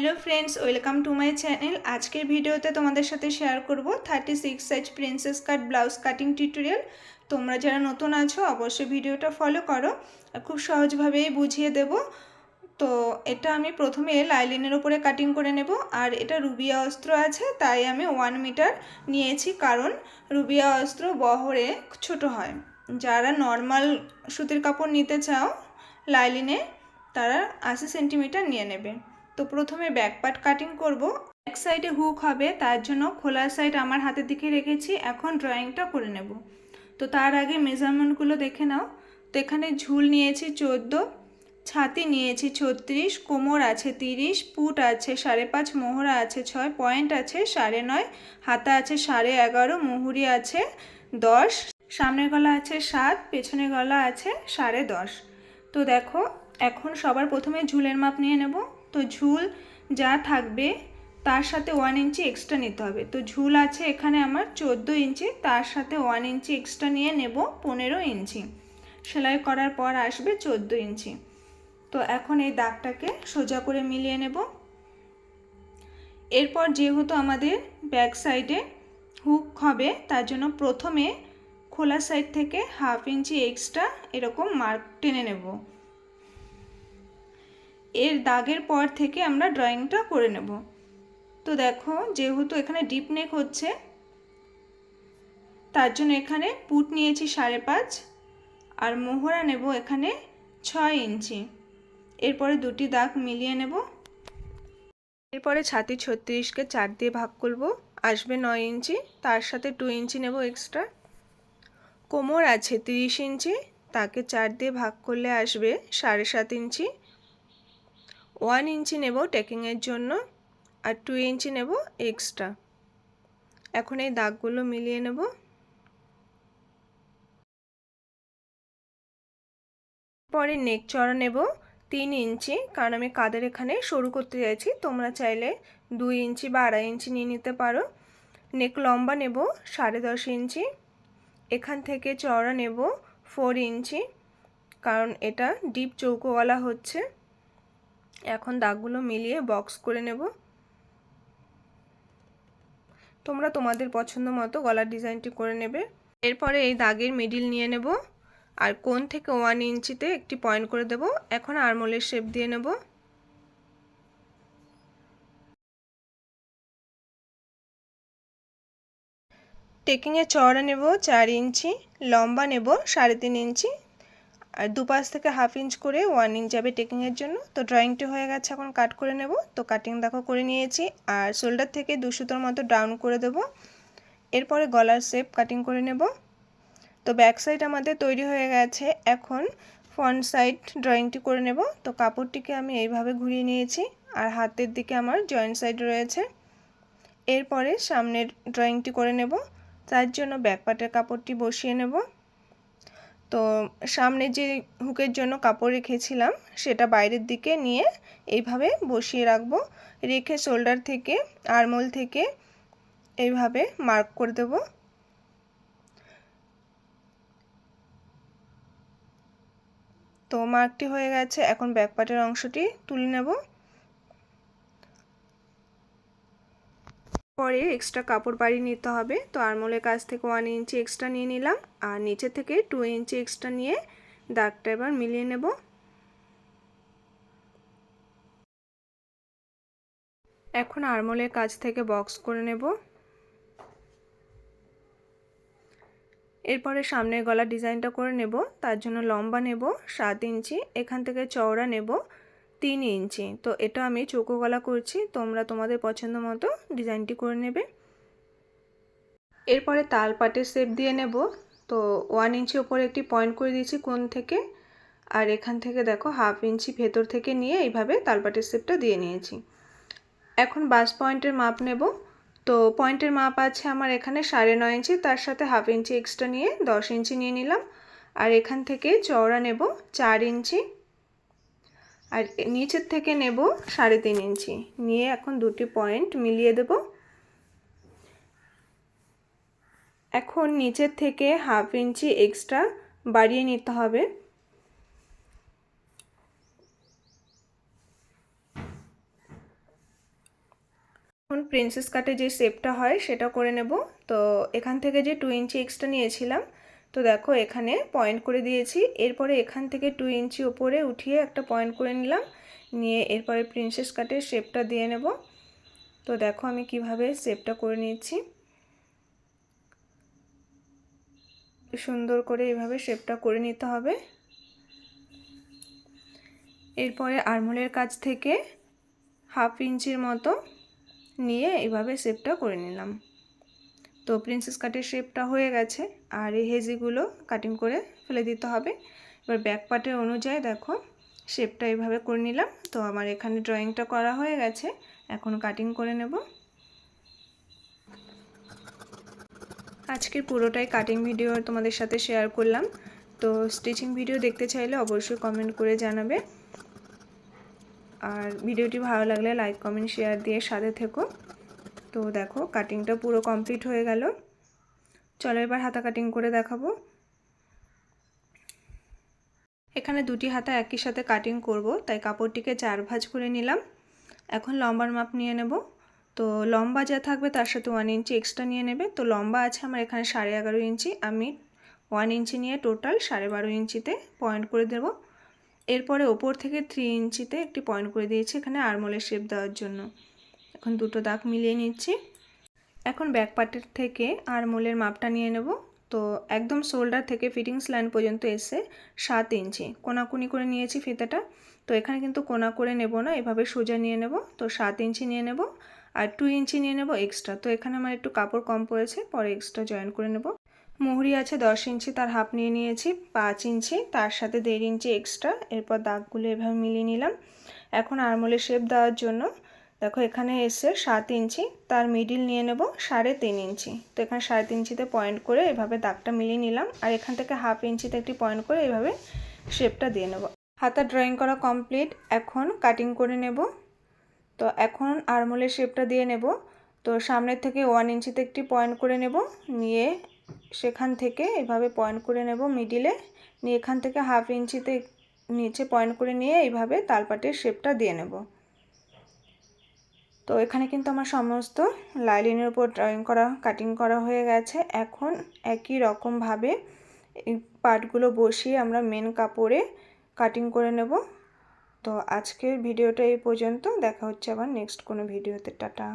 Hello friends, welcome to my channel. আজকের ভিডিওতে তোমাদের সাথে শেয়ার করব thirty six size princess cut blouse cutting tutorial. তোমরা যারা নতুন আছো, অবশ্যই ভিডিওটা ফলো করো। খুব সহজভাবেই বুঝিয়ে দেব। তো এটা আমি প্রথমে লাইলিনের উপরে কাটিং করে নেব। আর এটা রুবিয়া অস্ত্র আছে, তাই আমি ওয়ান মিটার নিয়েছি, কারণ রুবিয়া অস্ত্র বহরে ছোট হয়। যারা নর্মাল সুতির কাপড় নিতে চাও লাইলিনে, তারা আশি সেন্টিমিটার নিয়ে নেবে। তো প্রথমে ব্যাক পার্ট কাটিং করব। এক সাইডে হুক হবে, তার জন্য খোলা সাইড আমার হাতের দিকে রেখেছি, এখন ড্রয়িংটা করে নেব। তো তার আগে মেজারমেন্টগুলো দেখে নাও। তো এখানে ঝুল নিয়েছি চোদ্দ, ছাতি নিয়েছি ছত্রিশ, কোমর আছে তিরিশ, পুট আছে সাড়ে পাঁচ, মোহরা আছে ছয় পয়েন্ট আছে সাড়ে নয়, হাতা আছে সাড়ে এগারো, মুহুরি আছে দশ, সামনের গলা আছে সাত পেছনের গলা আছে সাড়ে দশ। তো দেখো, এখন সবার প্রথমে ঝুলের মাপ নিয়ে নেব। তো ঝুল যা থাকবে তার সাথে ওয়ান ইঞ্চি এক্সট্রা নিতে হবে। তো ঝুল আছে এখানে আমার চোদ্দ ইঞ্চি তার সাথে ওয়ান ইঞ্চি এক্সট্রা নিয়ে নেব পনেরো ইঞ্চি সেলাই করার পর আসবে চোদ্দ ইঞ্চি তো এখন এই দাগটাকে সোজা করে মিলিয়ে নেব। এরপর যেহেতু আমাদের ব্যাক সাইডে হুক হবে, তার জন্য প্রথমে খোলা সাইড থেকে হাফ ইঞ্চি এক্সট্রা এরকম মার্ক টেনে নেব। এর দাগের পর থেকে আমরা ড্রয়িংটা করে নেব। তো দেখো, যেহেতু এখানে ডিপ নেক হচ্ছে, তার জন্য এখানে পুট নিয়েছি সাড়ে পাঁচ, আর মোহরা নেব এখানে ছয় ইঞ্চি। এরপরে দুটি দাগ মিলিয়ে নেব। এরপরে ছাতি ছত্রিশকে চার দিয়ে ভাগ করব। আসবে নয় ইঞ্চি, তার সাথে টু ইঞ্চি নেব এক্সট্রা। কোমর আছে তিরিশ ইঞ্চি, তাকে চার দিয়ে ভাগ করলে আসবে সাড়ে সাত ইঞ্চি। ওয়ান ইঞ্চি নেব টেকিংয়ের জন্য আর টু ইঞ্চি নেব এক্সট্রা। এখন এই দাগগুলো মিলিয়ে নেব। পরে নেক চড়া নেব তিন ইঞ্চি, কারণ আমি কাদের এখানে সরু করতে চাইছি, তোমরা চাইলে দুই ইঞ্চি বা আড়াই ইঞ্চি নিয়ে নিতে পারো। নেক লম্বা নেব সাড়ে দশ ইঞ্চি, এখান থেকে চওড়া নেব ফোর ইঞ্চি, কারণ এটা ডিপ চৌকোওয়ালা হচ্ছে। এখন দাগগুলো মিলিয়ে বক্স করে নেব। তোমরা তোমাদের পছন্দ মতো গলার ডিজাইনটি করে নেবে। এরপরে এই দাগের মিডিল নিয়ে নেব আর কোন থেকে ওয়ান ইঞ্চিতে একটি পয়েন্ট করে দেব। এখন আরমোলের শেপ দিয়ে নেব। টেকিংয়ে চওড়া নেব চার ইঞ্চি লম্বা নেব সাড়ে তিন ইঞ্চি আর দুপাশ থেকে হাফ ইঞ্চ করে ওয়ান ইঞ্চ যাবে টেকিংয়ের জন্য। তো ড্রয়িংটি হয়ে গেছে, এখন কাট করে নেব। তো কাটিং দেখো করে নিয়েছি। আর শোল্ডার থেকে দুশোতর মতো ডাউন করে দেব। এরপরে গলার শেপ কাটিং করে নেব। তো ব্যাক সাইড আমাদের তৈরি হয়ে গেছে। এখন ফ্রন্ট সাইড ড্রয়িংটি করে নেব। তো কাপড়টিকে আমি এইভাবে ঘুরিয়ে নিয়েছি। আর হাতের দিকে আমার জয়েন্ট সাইড রয়েছে। এরপরে সামনের ড্রয়িংটি করে নেব। তার জন্য ব্যাক পার্টের কাপড়টি বসিয়ে নেব। তো সামনে যে হুকের জন্য কাপড় রেখেছিলাম, সেটা বাইরের দিকে নিয়ে এইভাবে বসিয়ে রাখব। রেখে শোল্ডার থেকে আরমোল থেকে এইভাবে মার্ক করে দেব। তো মার্কটি হয়ে গেছে, এখন ব্যাকপার্টের অংশটি তুলে নেব। পরে এক্সট্রা কাপড় বাড়ি নিতে হবে। তো আরমোলের কাছ থেকে ওয়ান ইঞ্চি এক্সট্রা নিয়ে নিলাম। আর নিচে থেকে টু ইঞ্চি এক্সট্রা নিয়ে দাগটা এবার মিলিয়ে নেব। এখন আরমোলের কাছ থেকে বক্স করে নেব। এরপরে সামনের গলা ডিজাইনটা করে নেব। তার জন্য লম্বা নেব, সাত ইঞ্চি এখান থেকে চওড়া নেব। তিন ইঞ্চি। তো এটা আমি চৌকো গলা করছি, তোমরা তোমাদের পছন্দ মতো ডিজাইনটি করে নেবে। এরপরে তাল পাটের শেপ দিয়ে নেব। তো ওয়ান ইঞ্চি ওপরে একটি পয়েন্ট করে দিয়েছি কোন থেকে। আর এখান থেকে দেখো হাফ ইঞ্চি ভেতর থেকে নিয়ে এইভাবে তালপাটের শেপটা দিয়ে নিয়েছি। এখন বাস পয়েন্টের মাপ নেব। তো পয়েন্টের মাপ আছে আমার এখানে সাড়ে নয় ইঞ্চি, তার সাথে হাফ ইঞ্চি এক্সট্রা নিয়ে দশ ইঞ্চি নিয়ে নিলাম। আর এখান থেকে চওড়া নেব চার ইঞ্চি। আর নিচের থেকে নেব সাড়ে তিন ইঞ্চি। নিয়ে এখন দুটি পয়েন্ট মিলিয়ে দেব। এখন নিচের থেকে হাফ ইঞ্চি এক্সট্রা বাড়িয়ে নিতে হবে। এখন প্রিন্সেস কাটে যে শেপটা হয় সেটা করে নেব। তো এখান থেকে যে টু ইঞ্চি এক্সট্রা নিয়েছিলাম তো দেখো এখানে পয়েন্ট করে দিয়েছি। এরপরে এখান থেকে টু ইঞ্চি ওপরে উঠিয়ে একটা পয়েন্ট করে নিলাম। নিয়ে এরপরে প্রিন্সেস কাটের শেপটা দিয়ে নেব। তো দেখো আমি কীভাবে শেপটা করে নিচ্ছি সুন্দর করে এভাবে শেপটা করে নিতে হবে। এরপরে আরমোলের কাছ থেকে হাফ ইঞ্চির মতো নিয়ে এভাবে শেপটা করে নিলাম। তো প্রিন্সেস কাটের শেপটা হয়ে গেছে, আর এই হেজিগুলো কাটিং করে ফেলে দিতে হবে। এবার ব্যাক পার্টের অনুযায়ী দেখো শেপটা এইভাবে করে নিলাম। তো আমার এখানে ড্রয়িংটা করা হয়ে গেছে, এখন কাটিং করে নেব। আজকের পুরোটাই কাটিং ভিডিও তোমাদের সাথে শেয়ার করলাম। তো স্টিচিং ভিডিও দেখতে চাইলে অবশ্যই কমেন্ট করে জানাবে। আর ভিডিওটি ভালো লাগলে লাইক কমেন্ট শেয়ার দিয়ে সাথে থেকো। তো দেখো কাটিংটা পুরো কমপ্লিট হয়ে গেল। চলো এবার হাতা কাটিং করে দেখাবো। এখানে দুটি হাতা একই সাথে কাটিং করব, তাই কাপড়টিকে চার ভাঁজ করে নিলাম। এখন লম্বার মাপ নিয়ে নেব। তো লম্বা যা থাকবে তার সাথে ওয়ান ইঞ্চি এক্সট্রা নিয়ে নেবে। তো লম্বা আছে আমার এখানে সাড়ে এগারো ইঞ্চি। আমি ওয়ান ইঞ্চি নিয়ে টোটাল সাড়ে বারো ইঞ্চিতে পয়েন্ট করে দেব। এরপরে ওপর থেকে থ্রি ইঞ্চিতে একটি পয়েন্ট করে দিয়েছি এখানে আরমোলের শেপ দেওয়ার জন্য। এখন দুটো দাগ মিলিয়ে নিচ্ছি। এখন ব্যাক পার্টের থেকে আরমোলের মাপটা নিয়ে নেব। তো একদম শোল্ডার থেকে ফিটিংস লাইন পর্যন্ত এসে সাত ইঞ্চি। কোনাকুনি করে নিয়েছি ফিতাটা। তো এখানে কিন্তু কোনা করে নেব না, এভাবে সোজা নিয়ে নেব। তো সাত ইঞ্চি নিয়ে নেব আর টু ইঞ্চি নিয়ে নেব এক্সট্রা তো এখানে আমার একটু কাপড় কম পড়েছে, পরে এক্সট্রা জয়েন করে নেব। মুহুরি আছে দশ ইঞ্চি, তার হাফ নিয়ে নিয়েছি, পাঁচ ইঞ্চি, তার সাথে দেড় ইঞ্চি এক্সট্রা এরপর দাগগুলো এভাবে মিলিয়ে নিলাম। এখন আরমোলের শেপ দেওয়ার জন্য দেখো, এখানে এসে সাত ইঞ্চি, তার মিডিল নিয়ে নেব সাড়ে তিন ইঞ্চি। তো এখানে সাড়ে তিন ইঞ্চিতে পয়েন্ট করে এভাবে দাগটা মিলিয়ে নিলাম, আর এখান থেকে হাফ ইঞ্চিতে একটি পয়েন্ট করে এভাবে শেপটা দিয়ে নেব। হাতা ড্রয়িং করা কমপ্লিট এখন কাটিং করে নেব। তো এখন আরমোলের শেপটা দিয়ে নেব। তো সামনের থেকে ওয়ান ইঞ্চিতে একটি পয়েন্ট করে নেব, নিয়ে সেখান থেকে এভাবে পয়েন্ট করে নেব মিডিলে নিয়ে এখান থেকে হাফ ইঞ্চিতে নিচে পয়েন্ট করে নিয়ে এইভাবে তালপাটের শেপটা দিয়ে নেব। তো এখানে কিন্তু আমার সমস্ত লাইলিনের উপর ড্রয়িং করা কাটিং করা হয়ে গেছে। এখন একই রকমভাবে এই পার্টগুলো বসিয়ে আমরা মেন কাপড়ে কাটিং করে নেব। তো আজকের ভিডিওটা এই পর্যন্ত। দেখা হচ্ছে আবার নেক্সট কোনো ভিডিওতে। টাটা।